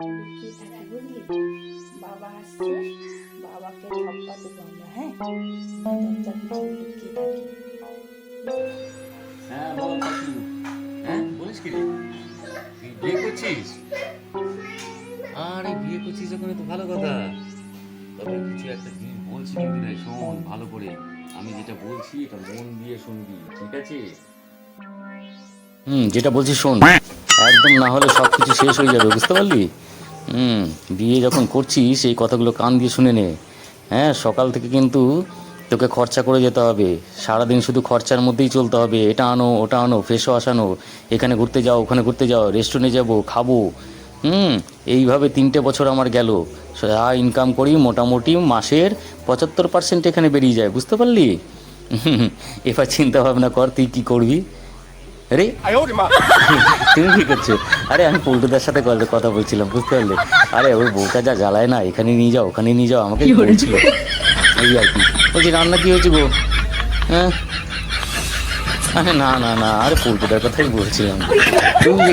লুকিয়ে থাকি বুঝলি? বাবা আসছে বাবাকে ধাপ্পা দেবো আমরা হ্যাঁ? দরজার পিছনে লুকিয়ে থাকি হ্যাঁ বল হ্যাঁ বলিস কি বিয়ে করছিস? আরে বিয়ে করছিস যখন তো ভালো কথা। তবে কিছু একটা জিনিস বলছি কিন্তু রে শোন ভালো করে। আমি যেটা বলছি এটা মন দিয়ে শুনবি ঠিক আছে? হুম যেটা বলছি শোন। একদম না হলে সব কিছু শেষ হয়ে যাবে, বুঝতে পারলি? হুম, বিয়ে যখন করছিস, এই কথাগুলো কান দিয়ে শুনে নে। হ্যাঁ সকাল থেকে কিন্তু তোকে খরচা করে যেতে হবে। সারাদিন শুধু খরচার মধ্যেই চলতে হবে। এটা আনো, ওটা আনো ওয়াশ আনো এখানে ঘুরতে যাও, ওখানে ঘুরতে যাও রেস্টুরেন্টে যাব, খাব। হুম, এইভাবে তিনটে বছর আমার গেল। যা ইনকাম করি মোটামুটি মাসের পঁচাত্তর পার্সেন্ট এখানে বেরিয়ে যায়, বুঝতে পারলি? এবার চিন্তা ভাবনা কর, তুই কী করবি? আরে তুমি কি করছ আরে আমি পল্টুদার সাথে কথা বলছিলাম বুঝতে পারলে? আরে ওই বউটা যা জ্বালায় না এখানে নিয়ে যাও ওখানে নিয়ে যাও আমাকে বলছিল। এই আর কি। বলছি রান্না কি হয়েছে গো? হ্যাঁ? আরে না না না আরে পল্টুদার কথাই বলছিলাম। তুমি